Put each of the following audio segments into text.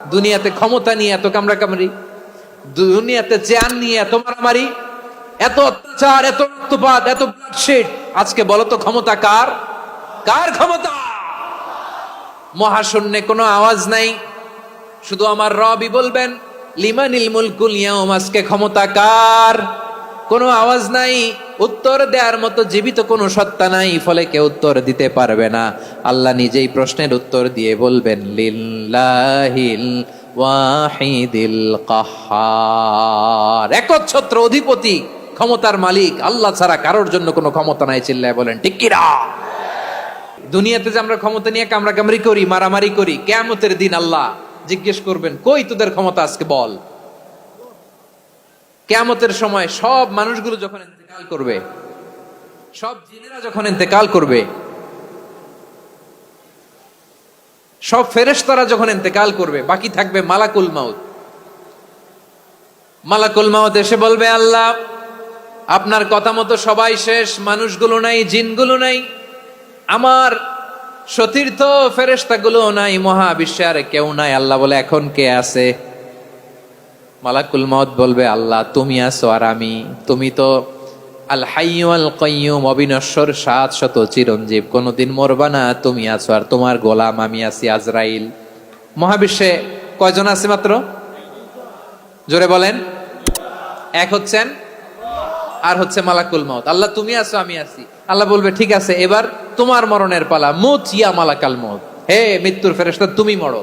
দুনিয়াতে ক্ষমতা নিয়ে এত কামড়া কামড়ি দুনিয়াতে চেয়ার নিয়ে এত মারামারি, এত অত্যাচার, এত রক্তপাত, এত ব্লাডশেড আজকে বলো তো ক্ষমতা কার? কার ক্ষমতা? মহাশূন্যে কোনো আওয়াজ নাই। শুধু আমার রবি বলবেন, লিমানিল মুলকুল ইয়াউম, আজকে ক্ষমতা কার? কোনো আওয়াজ নাই, উত্তর দেওয়ার মতো জীবিত কোনো সত্তা নাই, ফলে কেউ উত্তর দিতে পারবে না। আল্লাহ নিজেই প্রশ্নের উত্তর দিয়ে বলবেন, লিল্লাহিল ওয়াহিদিল কাহার। একচ্ছত্র অধিপতি, ক্ষমতার মালিক, আল্লাহ ছাড়া কারোর জন্য কোনো ক্ষমতা নাই, চিল্লায় বলেন, ঠিক দুনিয়াতে যে আমরা ক্ষমতা নিয়ে কামড়া কামড়ি করি, মারামারি করি কেমতের দিন আল্লাহ জিজ্ঞেস করবেন, কই তোদের ক্ষমতা আজকে বল? কেমতের সময় সব মানুষগুলো যখন ইন্তেকাল করবে, সব জিনেরা যখন ইন্তেকাল করবে, সব ফেরেশতারা যখন ইন্তেকাল করবে, বাকি থাকবে মালাকুল মাউত। মালাকুল মাউত এসে বলবে, আল্লাহ, আপনার কথা মতো সবাই শেষ, মানুষগুলো নাই, জিনগুলো নাই, আমার সতীর্থ ফেরেস্তাগুলো নাই, মহাবিশ্বে আর কেউ নাই। আল্লাহ বলে, এখন কে আছে? মালাকুল মত বলবে, আল্লাহ, তুমি আছো আর আমি। তুমি তো আল হাইয়ু আল কাইয়ুম অবিনশ্বর সাত শত চিরঞ্জীব। কোনোদিন মরবা না, তুমি আছো আর তোমার গোলাম আমি আছি আজরাইল। মহাবিশ্বে কয়জন আছে মাত্র? জোরে বলেন। এক হচ্ছেন আর হচ্ছে মালাকুল মত আল্লাহ, তুমি আছো, আমি আছি। আল্লাহ বলবে, ঠিক আছে, এবার তোমার মরণের পালা। মুত ইয়া মালাকাল মত হে মৃত্যুর ফেরেশতা, তুমি মরো।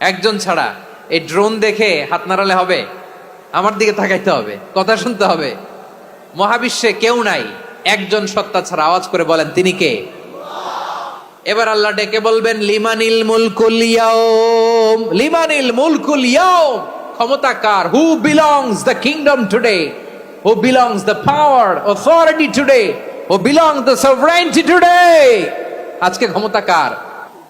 একজন ছাড়া এই ড্রোন দেখে হাত নাড়ালে হবে? আমার দিকে তাকাইতে হবে, কথা শুনতে হবে। মহাবিশ্বে কেউ নাই, একজন সত্তা ছাড়া আওয়াজ করে বলেন, তিনি কে? এবার আল্লাহ ডেকে বলবেন, লিমানিল মুলকুল ইয়াউম। লিমানিল মুলকুল ইয়াউম। ক্ষমতা কার? Who belongs the kingdom today who belongs the power authority today who belong the sovereignty today আজকে ক্ষমতা কার?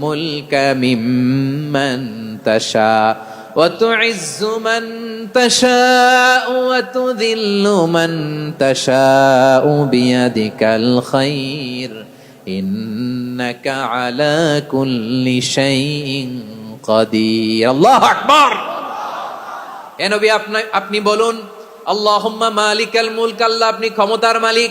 মুলকা মিম্মান তাশা وتعز من تشاء وتذل من تشاء بيدك الخير إنك على كل شيء قدير الله أكبر এ নবী আপনি আপনি বলুন আল্লাহুম্মা মালিকাল মুলক আল্লাহ আপনি ক্ষমতার মালিক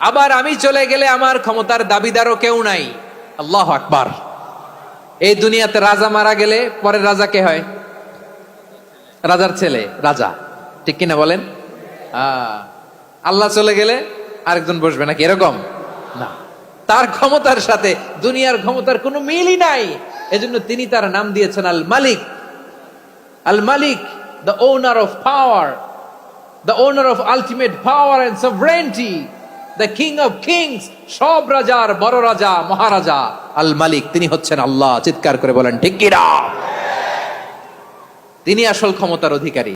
আবার আমি চলে গেলে আমার ক্ষমতার দাবিদারও কেউ নাই। আল্লাহ আকবার। এই দুনিয়াতে রাজা মারা গেলে পরে রাজা কে হয়? রাজার ছেলে, রাজা। ঠিক কিনা বলেন? আল্লাহ চলে গেলে আরেকজন বসবে নাকি? এরকম? না। তার ক্ষমতার সাথে দুনিয়ার ক্ষমতার কোনো মিলই নাই। এজন্য তিনি তার নাম দিয়েছেন আল মালিক আল মালিক the owner of power the owner of ultimate power and sovereignty the king of kings সব রাজার বড় রাজা, মহারাজা আল মালিক তিনি হচ্ছেন আল্লাহ। চিৎকার করে বলেন, ঠিক তিনি আসল ক্ষমতার অধিকারী।